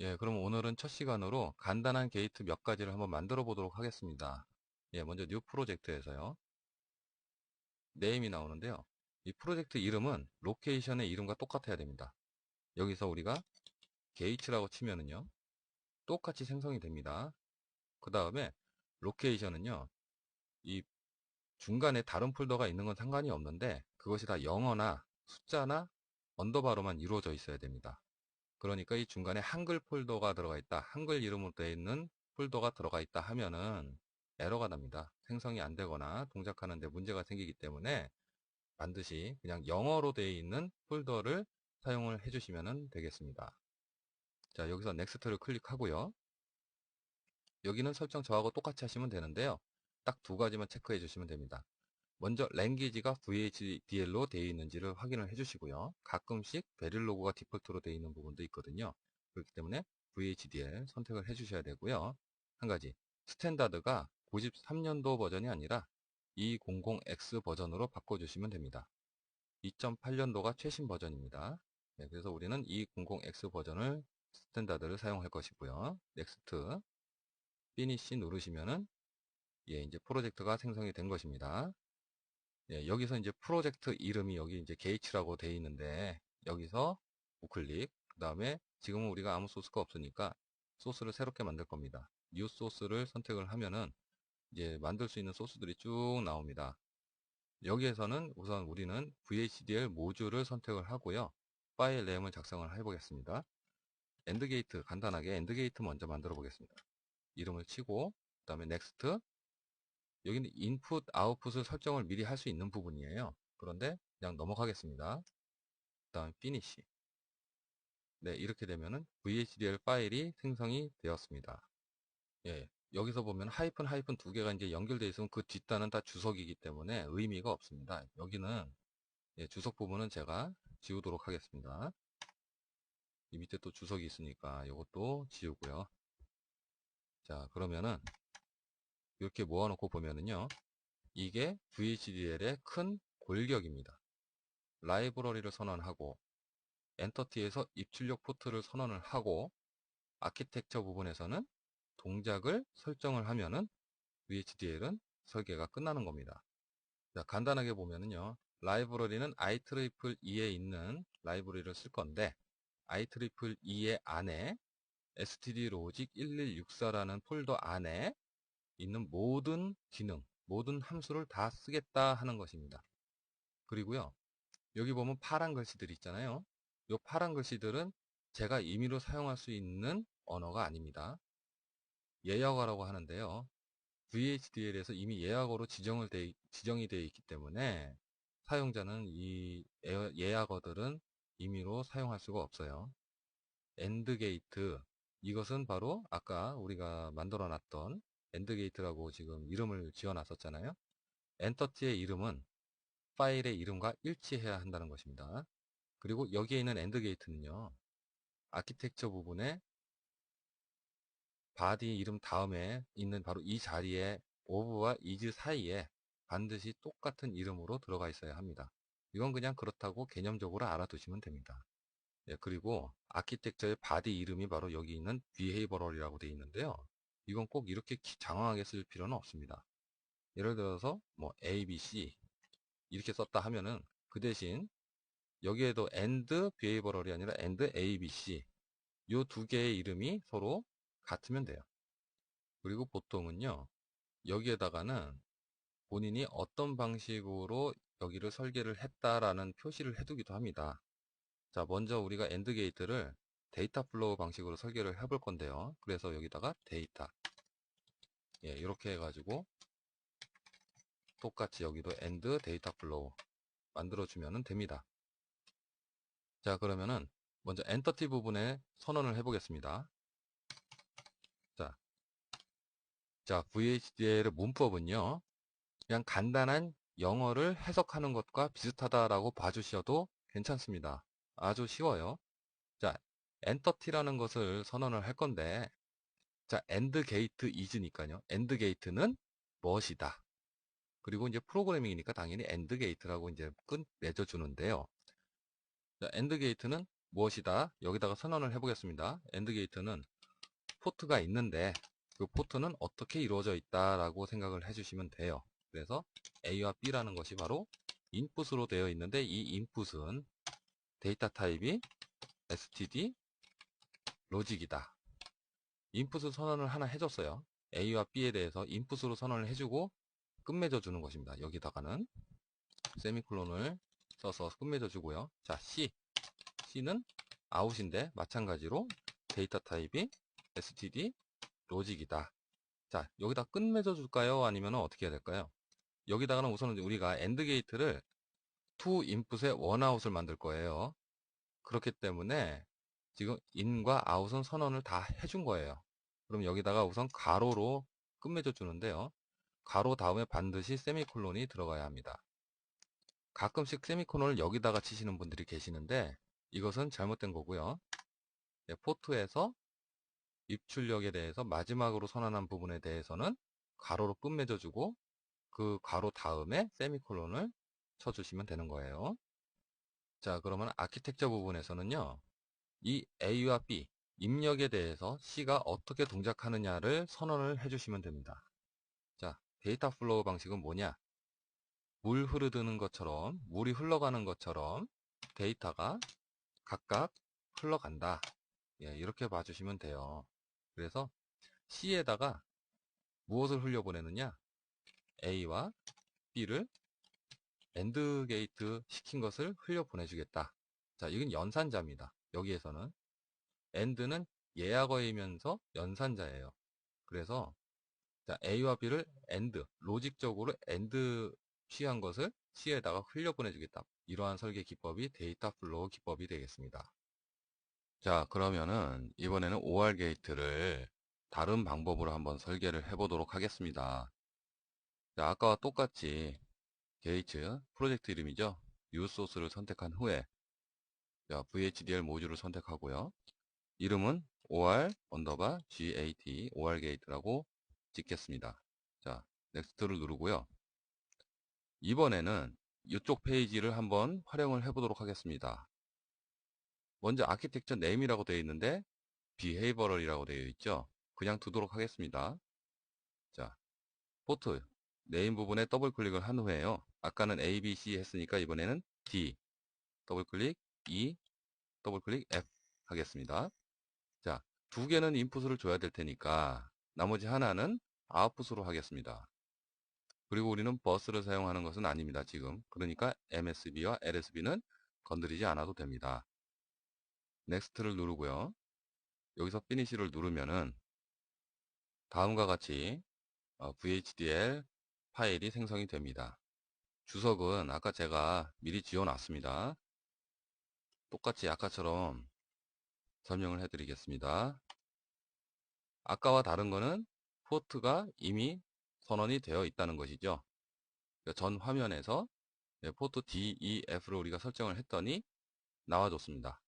예, 그럼 오늘은 첫 시간으로 간단한 게이트 몇 가지를 한번 만들어 보도록 하겠습니다. 예, 먼저 뉴 프로젝트에서요. 네임이 나오는데요. 이 프로젝트 이름은 로케이션의 이름과 똑같아야 됩니다. 여기서 우리가 게이츠라고 치면은요. 똑같이 생성이 됩니다. 그 다음에 로케이션은요. 이 중간에 다른 폴더가 있는 건 상관이 없는데 그것이 다 영어나 숫자나 언더바로만 이루어져 있어야 됩니다. 그러니까 이 중간에 한글 폴더가 들어가 있다. 한글 이름으로 되어 있는 폴더가 들어가 있다 하면은 에러가 납니다. 생성이 안 되거나 동작하는데 문제가 생기기 때문에 반드시 그냥 영어로 되어 있는 폴더를 사용을 해주시면 되겠습니다. 자, 여기서 넥스트를 클릭하고요. 여기는 설정 저하고 똑같이 하시면 되는데요. 딱 두 가지만 체크해 주시면 됩니다. 먼저 랭귀지가 VHDL로 되어 있는지를 확인을 해주시고요. 가끔씩 베릴로그가 디폴트로 되어 있는 부분도 있거든요. 그렇기 때문에 VHDL 선택을 해주셔야 되고요. 한 가지 스탠다드가 93년도 버전이 아니라 200X 버전으로 바꿔주시면 됩니다. 2.8년도가 최신 버전입니다. 네, 그래서 우리는 200X 버전을 스탠다드를 사용할 것이고요. 넥스트 피니시 누르시면은 예, 이제 프로젝트가 생성이 된 것입니다. 예, 여기서 이제 프로젝트 이름이 여기 이제 게이츠라고 되어 있는데 여기서 우클릭 그 다음에 지금은 우리가 아무 소스가 없으니까 소스를 새롭게 만들 겁니다. 뉴 소스를 선택을 하면은 이제 만들 수 있는 소스들이 쭉 나옵니다. 여기에서는 우선 우리는 VHDL 모듈을 선택을 하고요. 파일 네임을 작성을 해보겠습니다. 엔드게이트 간단하게 엔드게이트 먼저 만들어 보겠습니다. 이름을 치고 그 다음에 넥스트 여기는 인풋, 아웃풋을 설정을 미리 할 수 있는 부분이에요. 그런데 그냥 넘어가겠습니다. 그 다음 피니시. 네, 이렇게 되면은 VHDL 파일이 생성이 되었습니다. 예, 여기서 보면 하이픈 하이픈 두 개가 이제 연결되어 있으면 그 뒷단은 다 주석이기 때문에 의미가 없습니다. 여기는 예, 주석 부분은 제가 지우도록 하겠습니다. 이 밑에 또 주석이 있으니까 이것도 지우고요. 자, 그러면은 이렇게 모아놓고 보면은요. 이게 VHDL의 큰 골격입니다. 라이브러리를 선언하고 엔터티에서 입출력 포트를 선언을 하고 아키텍처 부분에서는 동작을 설정을 하면은 VHDL은 설계가 끝나는 겁니다. 자, 간단하게 보면은요. 라이브러리는 IEEE에 있는 라이브러리를 쓸 건데 IEEE 안에 std logic 1164라는 폴더 안에 있는 모든 기능, 모든 함수를 다 쓰겠다 하는 것입니다. 그리고요. 여기 보면 파란 글씨들 있잖아요. 이 파란 글씨들은 제가 임의로 사용할 수 있는 언어가 아닙니다. 예약어라고 하는데요. VHDL에서 이미 예약어로 지정을 돼, 지정이 되어 있기 때문에 사용자는 이 예약어들은 임의로 사용할 수가 없어요. 엔드 게이트 이것은 바로 아까 우리가 만들어 놨던 엔드게이트라고 지금 이름을 지어 놨었잖아요. 엔터티의 이름은 파일의 이름과 일치해야 한다는 것입니다. 그리고 여기에 있는 엔드게이트는요. 아키텍처 부분에 바디 이름 다음에 있는 바로 이 자리에 오브와 이즈 사이에 반드시 똑같은 이름으로 들어가 있어야 합니다. 이건 그냥 그렇다고 개념적으로 알아두시면 됩니다. 예, 그리고 아키텍처의 바디 이름이 바로 여기 있는 behavioral이라고 되어 있는데요. 이건 꼭 이렇게 장황하게 쓸 필요는 없습니다. 예를 들어서 뭐 A, B, C 이렇게 썼다 하면은 그 대신 여기에도 AND behavioral이 아니라 AND A, B, C 이 두 개의 이름이 서로 같으면 돼요. 그리고 보통은요 여기에다가는 본인이 어떤 방식으로 여기를 설계를 했다라는 표시를 해두기도 합니다. 자 먼저 우리가 AND 게이트를 데이터 플로우 방식으로 설계를 해볼 건데요. 그래서 여기다가 데이터 예, 이렇게 해가지고 똑같이 여기도 end 데이터 플로우 만들어주면 됩니다. 자 그러면은 먼저 엔터티 부분에 선언을 해보겠습니다. 자, 자 VHDL의 문법은요. 그냥 간단한 영어를 해석하는 것과 비슷하다라고 봐주셔도 괜찮습니다. 아주 쉬워요. 자, 엔터티라는 것을 선언을 할 건데 자, 엔드 게이트 이즈니까요. 엔드 게이트는 무엇이다. 그리고 이제 프로그래밍이니까 당연히 엔드 게이트라고 이제 끝 맺어 주는데요. 자, 엔드 게이트는 무엇이다 여기다가 선언을 해 보겠습니다 엔드 게이트는 포트가 있는데 그 포트는 어떻게 이루어져 있다라고 생각을 해 주시면 돼요 그래서 A와 B라는 것이 바로 인풋으로 되어 있는데 이 인풋은 데이터 타입이 std 로직이다. 인풋을 선언을 하나 해줬어요. A와 B에 대해서 인풋으로 선언을 해주고 끝맺어 주는 것입니다. 여기다가는 세미콜론을 써서 끝맺어 주고요. 자 C. C는 아웃인데 마찬가지로 데이터 타입이 std 로직이다. 자 여기다 끝맺어 줄까요? 아니면 어떻게 해야 될까요? 여기다가는 우선 우리가 엔드 게이트를 to input에 원아웃을 만들 거예요. 그렇기 때문에 지금 in과 out은 선언을 다 해준 거예요 그럼 여기다가 우선 가로로 끝맺어 주는데요 가로 다음에 반드시 세미콜론이 들어가야 합니다 가끔씩 세미콜론을 여기다가 치시는 분들이 계시는데 이것은 잘못된 거고요 네, 포트에서 입출력에 대해서 마지막으로 선언한 부분에 대해서는 가로로 끝맺어 주고 그 가로 다음에 세미콜론을 쳐주시면 되는 거예요. 자 그러면 아키텍처 부분에서는요. 이 A와 B 입력에 대해서 C가 어떻게 동작하느냐를 선언을 해주시면 됩니다. 자 데이터 플로우 방식은 뭐냐 물 흐르드는 것처럼 물이 흘러가는 것처럼 데이터가 각각 흘러간다. 예, 이렇게 봐주시면 돼요. 그래서 C에다가 무엇을 흘려보내느냐? A와 B를 AND 게이트 시킨 것을 흘려보내주겠다. 자, 이건 연산자입니다. 여기에서는. AND는 예약어이면서 연산자예요. 그래서 자, A와 B를 AND, 로직적으로 AND 취한 것을 C에다가 흘려보내주겠다. 이러한 설계 기법이 데이터 플로우 기법이 되겠습니다. 자 그러면은 이번에는 OR 게이트를 다른 방법으로 한번 설계를 해 보도록 하겠습니다 자, 아까와 똑같이 게이트 프로젝트 이름이죠 뉴 소스를 선택한 후에 자, VHDL 모듈을 선택하고요 이름은 OR 언더바 GAT OR 게이트라고 찍겠습니다 자 넥스트를 누르고요 이번에는 이쪽 페이지를 한번 활용을 해 보도록 하겠습니다 먼저 아키텍처 네임이라고 되어 있는데 behavioral이라고 되어 있죠. 그냥 두도록 하겠습니다. 자, 포트 네임 부분에 더블 클릭을 한 후에요. 아까는 A, B, C 했으니까 이번에는 D 더블 클릭 E 더블 클릭 F 하겠습니다. 자, 두 개는 인풋을 줘야 될 테니까 나머지 하나는 아웃풋으로 하겠습니다. 그리고 우리는 버스를 사용하는 것은 아닙니다. 지금. 그러니까 MSB와 LSB는 건드리지 않아도 됩니다. 넥스트를 누르고요. 여기서 피니시를 누르면은 다음과 같이 어, VHDL 파일이 생성이 됩니다. 주석은 아까 제가 미리 지어 놨습니다. 똑같이 아까처럼 설명을 해 드리겠습니다. 아까와 다른 거는 포트가 이미 선언이 되어 있다는 것이죠. 그러니까 전 화면에서 네, 포트 D, E, F를 우리가 설정을 했더니 나와줬습니다.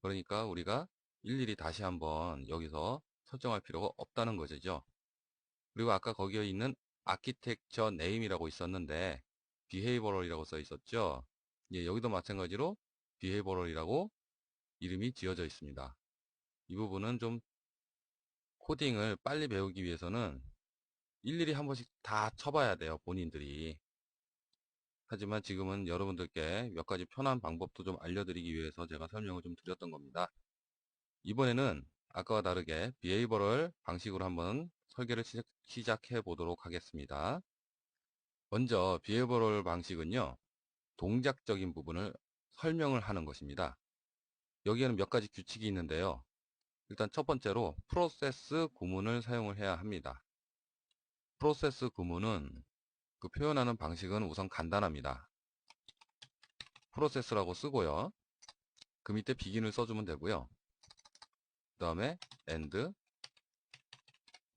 그러니까 우리가 일일이 다시 한번 여기서 설정할 필요가 없다는 것이죠. 그리고 아까 거기에 있는 아키텍처 네임이라고 있었는데 비헤이버럴이라고 써 있었죠. 예, 여기도 마찬가지로 비헤이버럴이라고 이름이 지어져 있습니다. 이 부분은 좀 코딩을 빨리 배우기 위해서는 일일이 한 번씩 다 쳐봐야 돼요. 본인들이. 하지만 지금은 여러분들께 몇 가지 편한 방법도 좀 알려드리기 위해서 제가 설명을 좀 드렸던 겁니다. 이번에는 아까와 다르게 비에이버럴 방식으로 한번 설계를 시작, 해 보도록 하겠습니다. 먼저 비에이버럴 방식은요. 동작적인 부분을 설명을 하는 것입니다. 여기에는 몇 가지 규칙이 있는데요. 일단 첫 번째로 프로세스 구문을 사용을 해야 합니다. 프로세스 구문은 그 표현하는 방식은 우선 간단합니다. 프로세스라고 쓰고요. 그 밑에 비긴을 써주면 되고요. 그 다음에 end,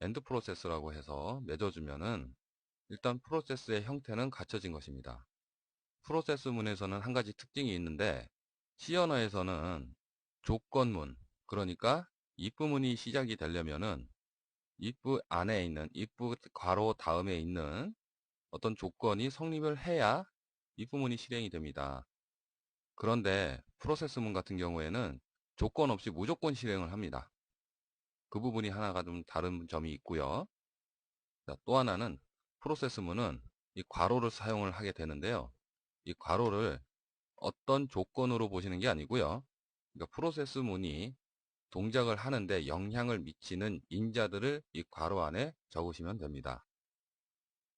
end 프로세스라고 해서 맺어주면은 일단 프로세스의 형태는 갖춰진 것입니다. 프로세스 문에서는 한 가지 특징이 있는데 C 언어에서는 조건문, 그러니까 입부문이 시작이 되려면은 if 안에 있는 if 괄호 다음에 있는 어떤 조건이 성립을 해야 이 부분이 실행이 됩니다. 그런데 프로세스문 같은 경우에는 조건 없이 무조건 실행을 합니다. 그 부분이 하나가 좀 다른 점이 있고요. 자, 또 하나는 프로세스문은 이 괄호를 사용을 하게 되는데요. 이 괄호를 어떤 조건으로 보시는 게 아니고요. 그러니까 프로세스 문이 동작을 하는데 영향을 미치는 인자들을 이 괄호 안에 적으시면 됩니다.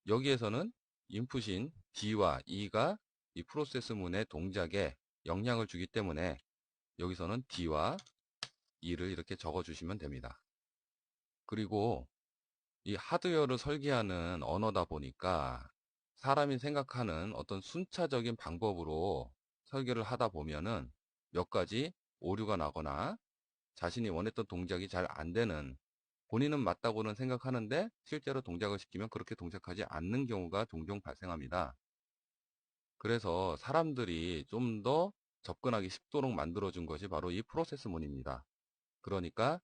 여기에서는 인풋인 D와 E가 이 프로세스 문의 동작에 영향을 주기 때문에 여기서는 D와 E를 이렇게 적어 주시면 됩니다. 그리고 이 하드웨어를 설계하는 언어다 보니까 사람이 생각하는 어떤 순차적인 방법으로 설계를 하다 보면은 몇 가지 오류가 나거나 자신이 원했던 동작이 잘 안 되는 본인은 맞다고는 생각하는데 실제로 동작을 시키면 그렇게 동작하지 않는 경우가 종종 발생합니다. 그래서 사람들이 좀 더 접근하기 쉽도록 만들어준 것이 바로 이 프로세스문입니다. 그러니까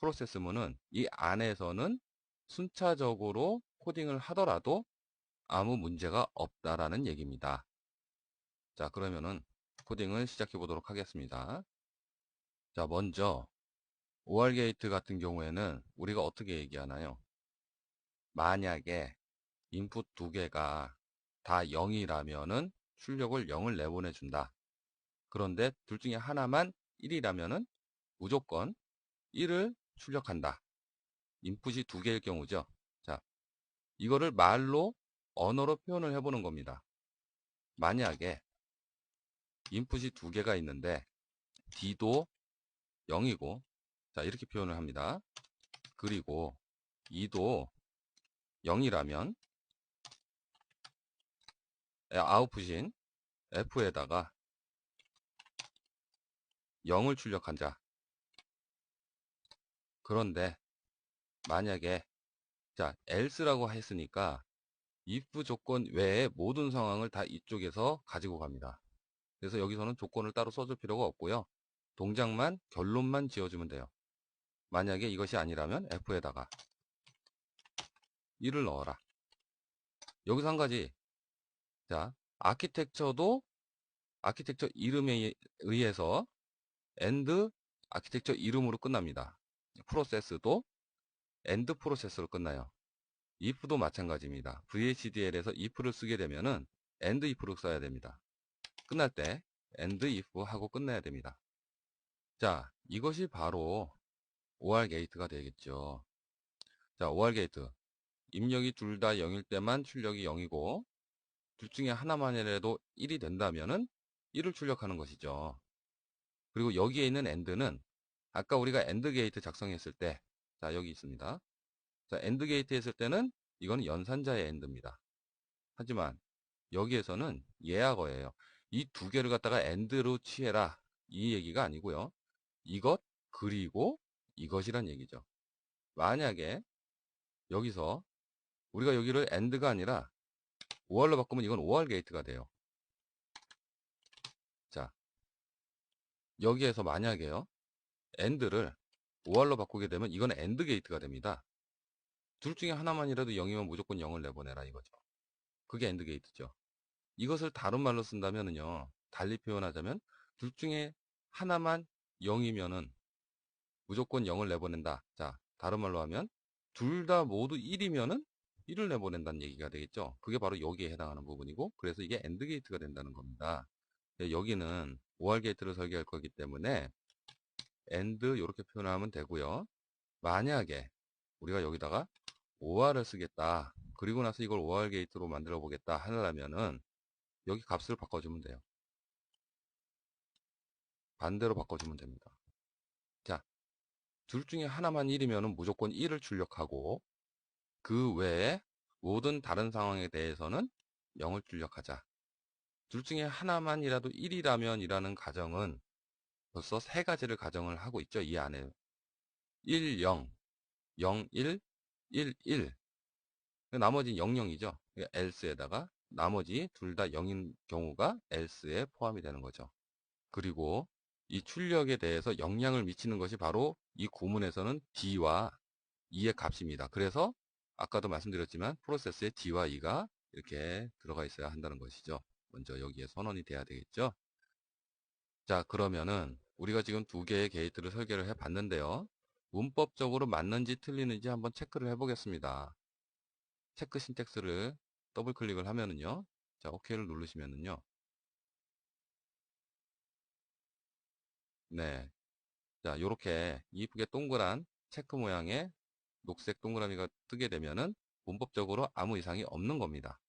프로세스문은 이 안에서는 순차적으로 코딩을 하더라도 아무 문제가 없다라는 얘기입니다. 자, 그러면은 코딩을 시작해 보도록 하겠습니다. 자, 먼저 OR 게이트 같은 경우에는 우리가 어떻게 얘기하나요? 만약에 인풋 두 개가 다 0이라면은 출력을 0을 내보내 준다. 그런데 둘 중에 하나만 1이라면은 무조건 1을 출력한다. 인풋이 두 개일 경우죠. 자, 이거를 말로 언어로 표현을 해보는 겁니다. 만약에 인풋이 두 개가 있는데 D도 0이고 자 이렇게 표현을 합니다. 그리고 2도 0이라면 아웃풋인 F에다가 0을 출력한 자 그런데 만약에 자 else라고 했으니까 if 조건 외에 모든 상황을 다 이쪽에서 가지고 갑니다. 그래서 여기서는 조건을 따로 써줄 필요가 없고요. 동작만 결론만 지어주면 돼요. 만약에 이것이 아니라면 F에다가 1을 넣어라. 여기서 한 가지 자 아키텍처도 아키텍처 이름에 의해서 end 아키텍처 이름으로 끝납니다. 프로세스도 end 프로세스로 끝나요. If도 마찬가지입니다. VHDL에서 if를 쓰게 되면은 end if로 써야 됩니다. 끝날 때 end if 하고 끝내야 됩니다. 자, 이것이 바로 OR 게이트가 되겠죠. 자, OR 게이트. 입력이 둘 다 0일 때만 출력이 0이고 둘 중에 하나만이라도 1이 된다면은 1을 출력하는 것이죠. 그리고 여기에 있는 AND는 아까 우리가 AND 게이트 작성했을 때 자, 여기 있습니다. 자, AND 게이트 했을 때는 이거는 연산자의 AND입니다. 하지만 여기에서는 예약어예요. 이 두 개를 갖다가 AND로 취해라. 이 얘기가 아니고요. 이것 그리고 이것이란 얘기죠. 만약에 여기서 우리가 여기를 AND가 아니라 OR로 바꾸면 이건 OR 게이트가 돼요. 자, 여기에서 만약에요. AND를 OR로 바꾸게 되면 이건 AND 게이트가 됩니다. 둘 중에 하나만이라도 0이면 무조건 0을 내보내라 이거죠. 그게 AND 게이트죠. 이것을 다른 말로 쓴다면요. 달리 표현하자면 둘 중에 하나만 0이면은 무조건 0을 내보낸다. 자, 다른 말로 하면 둘 다 모두 1이면은 1을 내보낸다는 얘기가 되겠죠. 그게 바로 여기에 해당하는 부분이고 그래서 이게 AND 게이트가 된다는 겁니다. 네, 여기는 OR 게이트를 설계할 거기 때문에 AND 이렇게 표현하면 되고요. 만약에 우리가 여기다가 OR을 쓰겠다. 그리고 나서 이걸 OR 게이트로 만들어 보겠다 하려면은 여기 값을 바꿔주면 돼요. 반대로 바꿔주면 됩니다. 자, 둘 중에 하나만 1이면 무조건 1을 출력하고 그 외에 모든 다른 상황에 대해서는 0을 출력하자. 둘 중에 하나만이라도 1이라면 이라는 가정은 벌써 세 가지를 가정을 하고 있죠. 이 안에 1, 0, 0, 1, 1, 1 나머지 0, 0이죠. else에다가 나머지 둘 다 0인 경우가 else에 포함이 되는 거죠. 그리고 이 출력에 대해서 영향을 미치는 것이 바로 이 구문에서는 D와 E의 값입니다. 그래서 아까도 말씀드렸지만 프로세스에 D와 E가 이렇게 들어가 있어야 한다는 것이죠. 먼저 여기에 선언이 돼야 되겠죠. 자, 그러면은 우리가 지금 두 개의 게이트를 설계를 해 봤는데요. 문법적으로 맞는지 틀리는지 한번 체크를 해 보겠습니다. 체크 신텍스를 더블 클릭을 하면은요. 자, OK를 누르시면은요. 네. 자, 요렇게 이쁘게 동그란 체크 모양의 녹색 동그라미가 뜨게 되면은 문법적으로 아무 이상이 없는 겁니다.